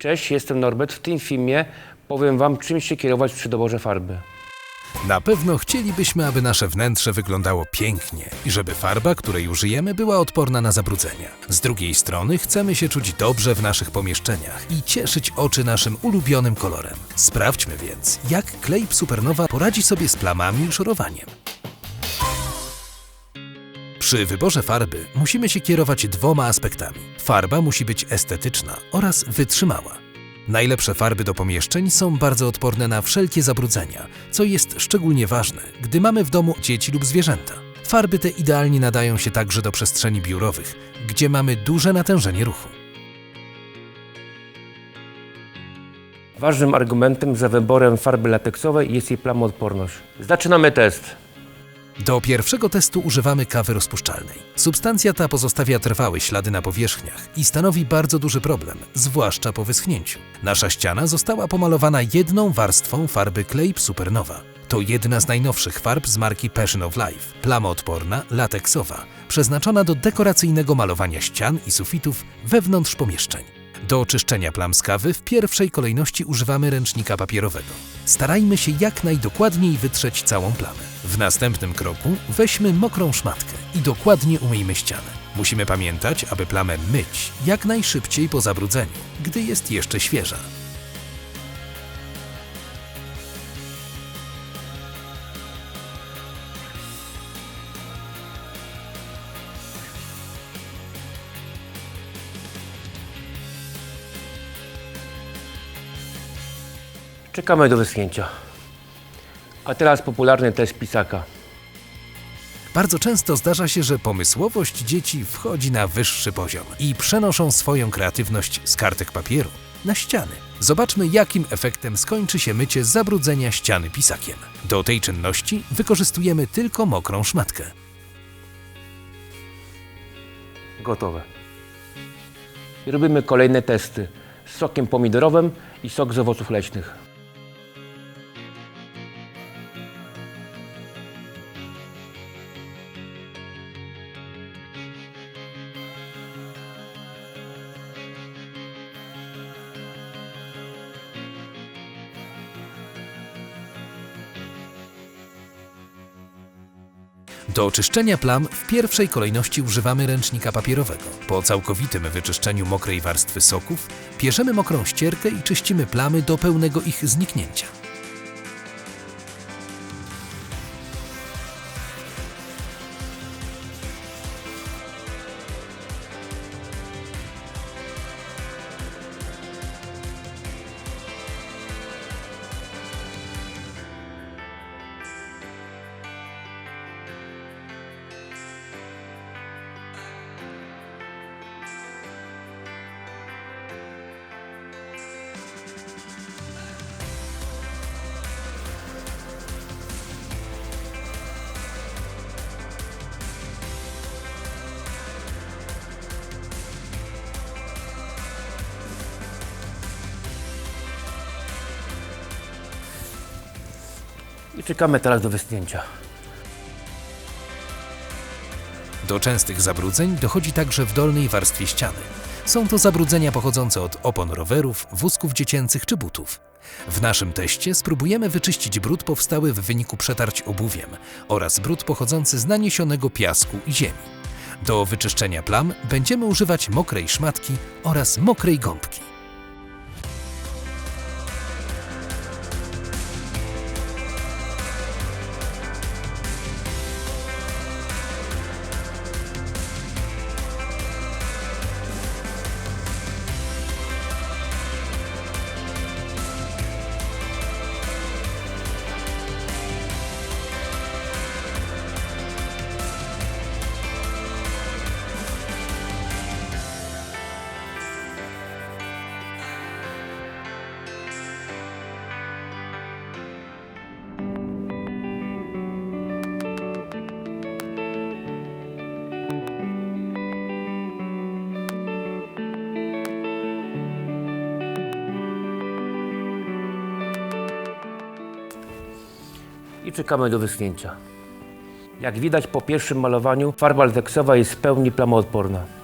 Cześć, jestem Norbert. W tym filmie powiem Wam, czym się kierować przy doborze farby. Na pewno chcielibyśmy, aby nasze wnętrze wyglądało pięknie i żeby farba, której użyjemy, była odporna na zabrudzenia. Z drugiej strony chcemy się czuć dobrze w naszych pomieszczeniach i cieszyć oczy naszym ulubionym kolorem. Sprawdźmy więc, jak klej Supernowa poradzi sobie z plamami i szorowaniem. Przy wyborze farby musimy się kierować dwoma aspektami. Farba musi być estetyczna oraz wytrzymała. Najlepsze farby do pomieszczeń są bardzo odporne na wszelkie zabrudzenia, co jest szczególnie ważne, gdy mamy w domu dzieci lub zwierzęta. Farby te idealnie nadają się także do przestrzeni biurowych, gdzie mamy duże natężenie ruchu. Ważnym argumentem za wyborem farby lateksowej jest jej plamoodporność. Zaczynamy test. Do pierwszego testu używamy kawy rozpuszczalnej. Substancja ta pozostawia trwałe ślady na powierzchniach i stanowi bardzo duży problem, zwłaszcza po wyschnięciu. Nasza ściana została pomalowana jedną warstwą farby Clay Supernowa. To jedna z najnowszych farb z marki Passion of Life, plamoodporna, lateksowa, przeznaczona do dekoracyjnego malowania ścian i sufitów wewnątrz pomieszczeń. Do czyszczenia plam z kawy w pierwszej kolejności używamy ręcznika papierowego. Starajmy się jak najdokładniej wytrzeć całą plamę. W następnym kroku weźmy mokrą szmatkę i dokładnie umyjmy ścianę. Musimy pamiętać, aby plamę myć jak najszybciej po zabrudzeniu, gdy jest jeszcze świeża. Czekamy do wyschnięcia. A teraz popularny test pisaka. Bardzo często zdarza się, że pomysłowość dzieci wchodzi na wyższy poziom i przenoszą swoją kreatywność z kartek papieru na ściany. Zobaczmy, jakim efektem skończy się mycie zabrudzenia ściany pisakiem. Do tej czynności wykorzystujemy tylko mokrą szmatkę. Gotowe. I robimy kolejne testy z sokiem pomidorowym i sok z owoców leśnych. Do oczyszczenia plam w pierwszej kolejności używamy ręcznika papierowego. Po całkowitym wyczyszczeniu mokrej warstwy soków bierzemy mokrą ścierkę i czyścimy plamy do pełnego ich zniknięcia. I czekamy teraz do wyschnięcia. Do częstych zabrudzeń dochodzi także w dolnej warstwie ściany. Są to zabrudzenia pochodzące od opon rowerów, wózków dziecięcych czy butów. W naszym teście spróbujemy wyczyścić brud powstały w wyniku przetarć obuwiem oraz brud pochodzący z naniesionego piasku i ziemi. Do wyczyszczenia plam będziemy używać mokrej szmatki oraz mokrej gąbki. I czekamy do wyschnięcia. Jak widać po pierwszym malowaniu, farba lateksowa jest w pełni plamoodporna.